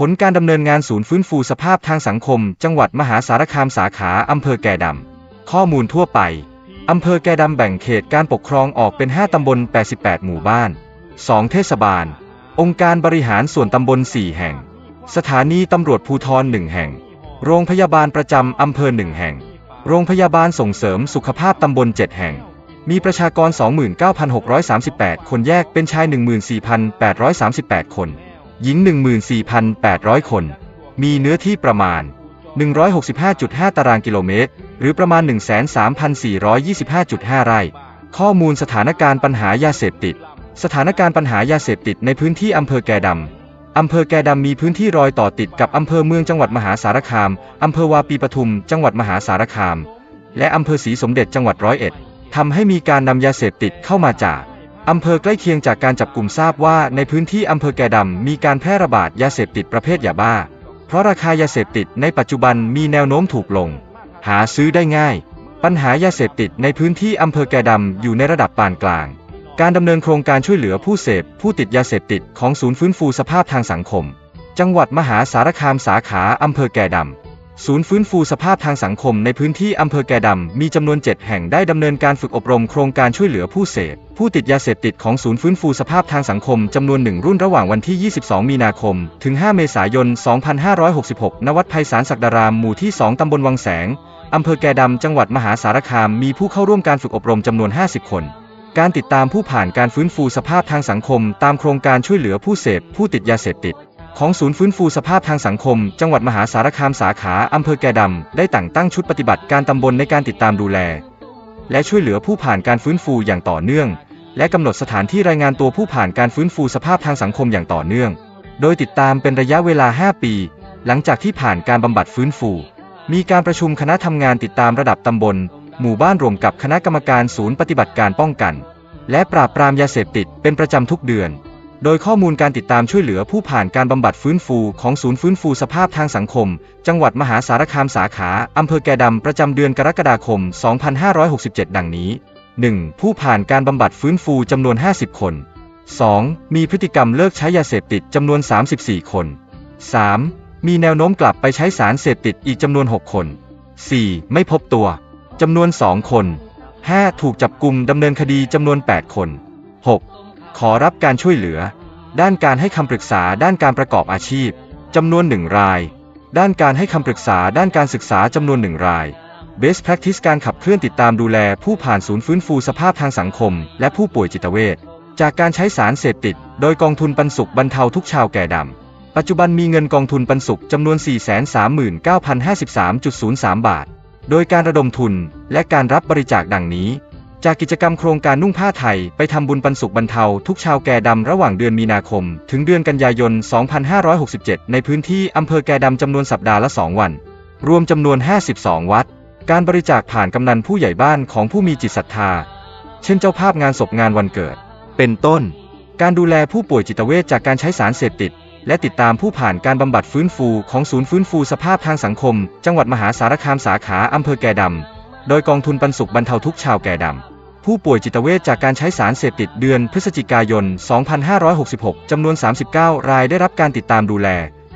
ผลการดำเนินงานศูนย์ฟื้นฟูสภาพทางสังคม จังหวัดมหาสารคามสาขาอำเภอแก่ดำ ข้อมูลทั่วไป อำเภอแก่ดำแบ่งเขตการปกครองออกเป็น 5 ตำบล 88 หมู่บ้าน 2 เทศบาล องค์การบริหารส่วนตำบล 4 แห่ง สถานีตำรวจภูธร 1 แห่ง โรงพยาบาลประจำอำเภอ 1 แห่ง โรงพยาบาลส่งเสริมสุขภาพตำบล 7 แห่งมีประชากร 29,638 คนแยกเป็นชาย 14,838 คน หญิง 14,800 คน มีเนื้อที่ประมาณ 165.5 ตารางกิโลเมตร หรือประมาณ 13,425.5 ไร่ ข้อมูลสถานการณ์ปัญหายาเสพติด สถานการณ์ปัญหายาเสพติดในพื้นที่อำเภอแกดำ อำเภอแกดำมีพื้นที่รอยต่อติดกับอำเภอเมืองจังหวัดมหาสารคาม อำเภอวาปีปทุม จังหวัดมหาสารคาม และอำเภอศรีสมเด็จจังหวัดร้อยเอ็ดทำให้มีการนำยาเสพติดเข้ามาจาก อำเภอใกล้เคียงจากการจับกลุ่มทราบว่าในพื้นที่อำเภอแก่ดำมีการแพร่ระบาดยาเสพติดประเภทยาบ้า เพราะราคายาเสพติดในปัจจุบันมีแนวโน้มถูกลง หาซื้อได้ง่าย ปัญหายาเสพติดในพื้นที่อำเภอแก่ดำอยู่ในระดับปานกลาง การดำเนินโครงการช่วยเหลือผู้เสพผู้ติดยาเสพติดของศูนย์ฟื้นฟูสภาพทางสังคม จังหวัดมหาสารคามสาขาอำเภอแก่ดำ ศูนย์ฟื้นฟูสภาพทางสังคมในพื้นที่อำเภอแกดำ มีจำนวน 7 แห่งได้ดำเนินการฝึกอบรมโครงการช่วยเหลือผู้เสพ ผู้ติดยาเสพติดของศูนย์ฟื้นฟูสภาพทางสังคมจำนวนหนึ่งรุ่นระหว่างวันที่ 22 มีนาคม ถึง 5 เมษายน 2566 ณ วัดไพศาลศักดาราม หมู่ที่ 2 ตำบลวังแสง อำเภอแกดำ จังหวัดมหาสารคาม มีผู้เข้าร่วมการฝึกอบรมจำนวน 50 คนการติดตามผู้ผ่านการฟื้นฟูสภาพทางสังคม ตามโครงการช่วยเหลือผู้เสพผู้ติดยาเสพติด ของศูนย์ฟื้นฟูสภาพทางสังคม จังหวัดมหาสารคามสาขาอำเภอแก่ดำได้แต่งตั้งชุดปฏิบัติการตำบลในการติดตามดูแล และช่วยเหลือผู้ผ่านการฟื้นฟูอย่างต่อเนื่อง และกำหนดสถานที่รายงานตัวผู้ผ่านการฟื้นฟูสภาพทางสังคมอย่างต่อเนื่อง โดยติดตามเป็นระยะเวลา 5 ปี หลังจากที่ผ่านการบำบัดฟื้นฟู มีการประชุมคณะทำงานติดตามระดับตำบล หมู่บ้านรวมกับคณะกรรมการศูนย์ปฏิบัติการป้องกัน และปราบปรามยาเสพติดเป็นประจำทุกเดือน โดยข้อมูลการติดตามช่วยเหลือผู้ผ่านการบำบัดฟื้นฟูของศูนย์ฟื้นฟูสภาพทางสังคม จังหวัดมหาสารคามสาขาอำเภอแกดำประจำเดือนกรกฎาคม 2567 ดังนี้ 1. ผู้ผ่านการบำบัดฟื้นฟูจำนวน 50 คน 2. มีพฤติกรรมเลิกใช้ยาเสพติดจำนวน 34 คน 3. มีแนวโน้มกลับไปใช้สารเสพติดอีกจำนวน 6 คน 4. ไม่พบตัวจำนวน 2 คน 5. ถูกจับกลุ่มดำเนินคดีจำนวน 8 คน 6. ขอรับการช่วยเหลือ ด้านการให้คำปรึกษาด้านการประกอบอาชีพจำนวน1ราย ด้านการให้คำปรึกษาด้านการศึกษาจำนวน1ราย Best Practice การขับเคลื่อนติดตามดูแลผู้ผ่านศูนย์ฟื้นฟูสภาพทางสังคม และผู้ป่วยจิตเวชจากการใช้สารเสพติด โดยกองทุนปันสุขบรรเทาทุกข์ชาวแก่ดำ ปัจจุบันมีเงินกองทุนปันสุขจำนวน 439,053.03 บาท โดยการระดมทุนและการรับบริจาคดังนี้ จากกิจกรรมโครงการนุ่งผ้าไทย ไปทำบุญปันสุขบรรเทาทุกชาวแก่ดำระหว่างเดือนมีนาคม ถึงเดือนกันยายน 2567 ในพื้นที่อำเภอแก่ดำจำนวนสัปดาห์ละ 2 วัน รวมจำนวน 52 วัด การบริจาคผ่านกำนันผู้ใหญ่บ้านของผู้มีจิตศรัทธา เช่นเจ้าภาพงานศพงานวันเกิด เป็นต้น การดูแลผู้ป่วยจิตเวชจากการใช้สารเสพติด และติดตามผู้ผ่านการบำบัดฟื้นฟูของศูนย์ฟื้นฟูสภาพทางสังคม จังหวัดมหาสารคามสาขาอำเภอแก่ดำโดยกองทุนปันสุขบรรเทาทุกข์ชาวแก่ดำ ผู้ป่วยจิตเวชจากการใช้สารเสพติดเดือนพฤศจิกายน 2566 จำนวน 39 รายได้รับการติดตามดูแล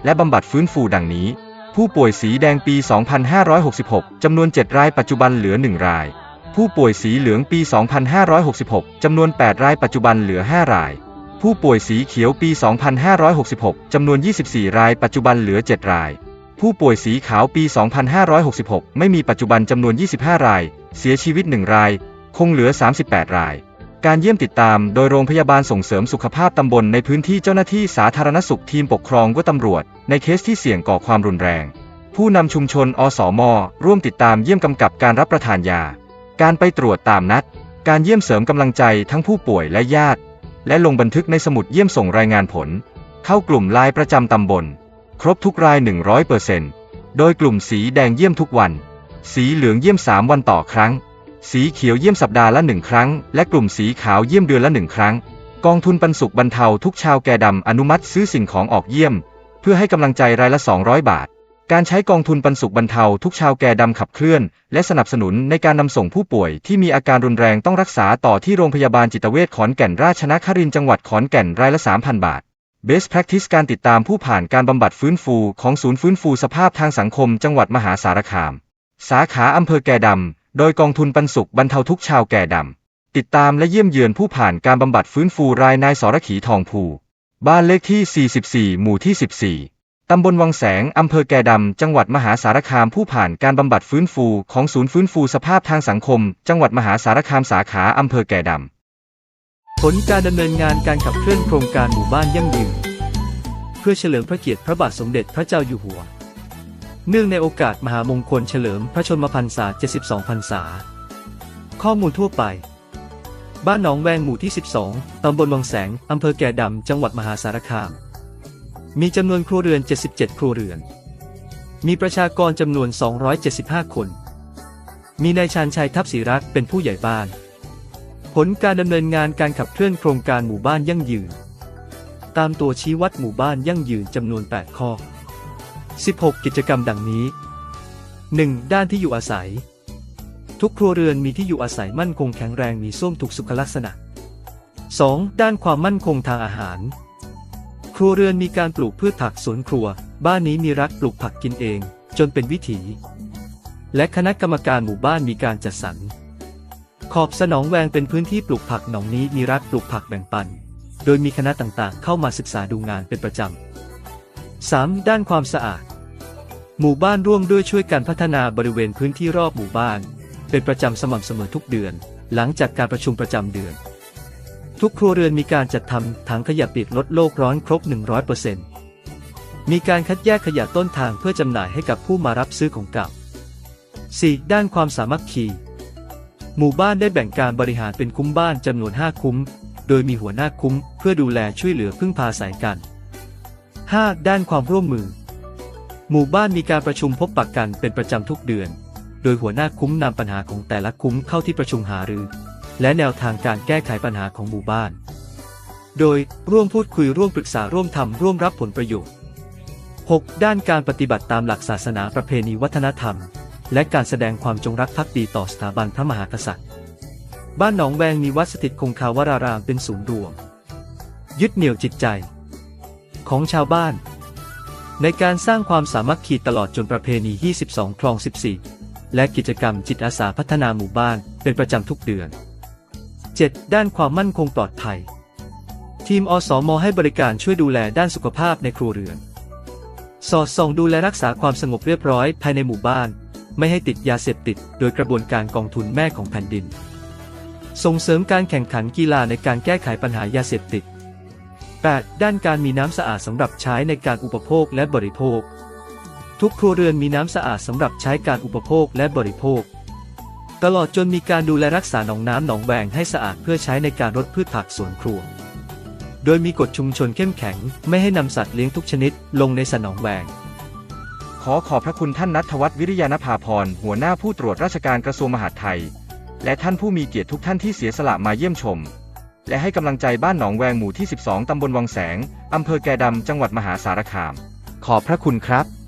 และบำบัดฟื้นฟูดังนี้ ผู้ป่วยสีแดงปี 2566 จำนวน 7 รายปัจจุบันเหลือ 1 ราย ผู้ป่วยสีเหลืองปี 2566 จำนวน 8 รายปัจจุบันเหลือ 5 ราย ผู้ป่วยสีเขียวปี 2566 จำนวน 24 รายปัจจุบันเหลือ 7 ราย ผู้ป่วยสีขาวปี 2566 ไม่มีปัจจุบันจำนวน 25 ราย เสียชีวิต 1 ราย คงเหลือ 38 ราย การเยี่ยมติดตามโดยโรงพยาบาลส่งเสริมสุขภาพตำบลในพื้นที่เจ้าหน้าที่สาธารณสุขทีมปกครองก็ตำรวจ ในเคสที่เสี่ยงก่อความรุนแรง ผู้นำชุมชนอสมร่วมติดตามเยี่ยมกำกับการรับประทานยา การไปตรวจตามนัด การเยี่ยมเสริมกำลังใจทั้งผู้ป่วยและญาติ และลงบันทึกในสมุดเยี่ยมส่งรายงานผล เข้ากลุ่มไลน์ประจำตำบล ครบทุกราย 100%โดยกลุ่มสีแดงเยี่ยมทุกวัน สีเหลืองเยี่ยม 3 วันต่อครั้ง สีเขียวเยี่ยมสัปดาห์ละหนึ่งครั้ง และกลุ่มสีขาวเยี่ยมเดือนละหนึ่งครั้ง กองทุนปันสุขบรรเทาทุกชาวแก่ดำอนุมัติซื้อสิ่งของออกเยี่ยม เพื่อให้กำลังใจรายละ 200 บาท การใช้กองทุนปันสุขบรรเทาทุกชาวแก่ดำขับเคลื่อน และสนับสนุนในการนำส่งผู้ป่วยที่มีอาการรุนแรงต้องรักษาต่อที่โรงพยาบาลจิตเวชขอนแก่นราชนครินจังหวัดขอนแก่นรายละ 3,000 บาท Best Practice การติดตามผู้ผ่านการบำบัดฟื้นฟูของศูนย์ฟื้นฟูสภาพทางสังคมจังหวัดมหาสารคาม สาขาอำเภอแก่ดำ โดยกองทุนปันสุขบรรเทาทุกชาวแก่ดำ ติดตามและเยี่ยมเยือนผู้ผ่านการบำบัดฟื้นฟูรายนายสรขีทองภู บ้านเลขที่ 44 หมู่ที่ 14 ตำบลวังแสง อำเภอแก่ดำ จังหวัดมหาสารคามผู้ผ่านการบำบัดฟื้นฟูของศูนย์ฟื้นฟูสภาพทางสังคม จังหวัดมหาสารคามสาขาอำเภอแก่ดำ ผลการดำเนินงานการขับเคลื่อนโครงการหมู่บ้านยั่งยืนเพื่อเฉลิมพระเกียรติพระบาทสมเด็จพระเจ้าอยู่หัว เนื่องในโอกาสมหามงคลเฉลิมพระชนมพรรษา 72 พรรษา ข้อมูลทั่วไป บ้านหนองแวงหมู่ที่ 12 ตำบลวังแสง อำเภอแก่ดำ จังหวัดมหาสารคาม มีจำนวนครัวเรือน 77 ครัวเรือน มีประชากรจำนวน 275 คน มีนายชาญชัยทัพศรีรักษ์เป็นผู้ใหญ่บ้าน ผลการดำเนินงานการขับเคลื่อนโครงการหมู่บ้านยั่งยืน ตามตัวชี้วัดหมู่บ้านยั่งยืนจำนวน 8 ข้อ 16 กิจกรรมดังนี้ 1. ด้านที่อยู่อาศัย ทุกครัวเรือนมีที่อยู่อาศัยมั่นคงแข็งแรงมีส้วมถูกสุขลักษณะ 2. ด้านความมั่นคงทางอาหาร ครัวเรือนมีการปลูกพืชผักสวนครัว บ้านนี้มีรักปลูกผักกินเอง จนเป็นวิถี และคณะกรรมการหมู่บ้านมีการจัดสรร ขอบสนองแวงเป็นพื้นที่ปลูกผักหนองนี้มีรักปลูกผักแบ่งปัน โดยมีคณะต่างๆ เข้ามาศึกษาดูงานเป็นประจำ 3. ด้านความสะอาด หมู่บ้านร่วมด้วยช่วยกันพัฒนาบริเวณพื้นที่รอบหมู่บ้าน เป็นประจำสม่ำเสมอทุกเดือน หลังจากการประชุมประจำเดือน ทุกครัวเรือนมีการจัดทำถังขยะปิดลดโลกร้อนครบ 100%มีการคัดแยกขยะต้นทางเพื่อจำหน่ายให้กับผู้มารับซื้อของเก่า 4. ด้านความสามัคคีหมู่บ้านได้แบ่งการบริหารเป็นคุ้มบ้านจำนวน 5 คุ้ม โดยมีหัวหน้าคุ้มเพื่อดูแลช่วยเหลือพึ่งพาสายกัน 5. ด้านความร่วมมือ หมู่บ้านมีการประชุมพบปะกกันเป็นประจำทุกเดือน โดยหัวหน้าคุ้มนำปัญหาของแต่ละคุ้มเข้าที่ประชุมหารือ และแนวทางการแก้ไขปัญหาของหมู่บ้าน โดยร่วมพูดคุยร่วมปรึกษาร่วมทำร่วมรับผลประโยชน์ 6. ด้านการปฏิบัติตามหลักศาสนาประเพณีวัฒนธรรม และการแสดงความจงรักภักดีต่อสถาบันพระมหากษัตริย์ บ้านหนองแวงมีวัดสถิตคงคาวรารามเป็นศูนย์รวม ยึดเหนี่ยวจิตใจ ของชาวบ้าน ในการสร้างความสามัคคีตลอดจนประเพณี 22 คลอง 14 และกิจกรรมจิตอาสาพัฒนาหมู่บ้านเป็นประจำทุกเดือน 7. ด้านความมั่นคงปลอดภัย ทีมอสมให้บริการช่วยดูแลด้านสุขภาพในครัวเรือน สอดส่องดูแลรักษาความสงบเรียบร้อยภายในหมู่บ้าน ไม่ให้ติดยาเสพติด โดยกระบวนการกองทุนแม่ของแผ่นดิน ส่งเสริมการแข่งขันกีฬาในการแก้ไขปัญหายาเสพติด 8. ด้านการมีน้ำสะอาดสำหรับใช้ในการอุปโภคและบริโภค ทุกครัวเรือนมีน้ำสะอาดสำหรับใช้การอุปโภคและบริโภค ตลอดจนมีการดูแลรักษาหนองน้ำหนองแหวงให้สะอาดเพื่อใช้ในการรดพืชผักสวนครัว โดยมีกฎชุมชนเข้มแข็ง ไม่ให้นำสัตว์เลี้ยงทุกชนิดลงในสระหนองแหวง ขอขอบพระคุณท่านนัทวัฒน์วิริยานภาพรหัวหน้าผู้ตรวจราชการกระทรวงมหาดไทย และท่านผู้มีเกียรติทุกท่านที่เสียสละมาเยี่ยมชม และให้กำลังใจบ้านหนองแวงหมู่ที่ 12 ตำบลวังแสง อำเภอแกดำ จังหวัดมหาสารคาม ขอบพระคุณครับ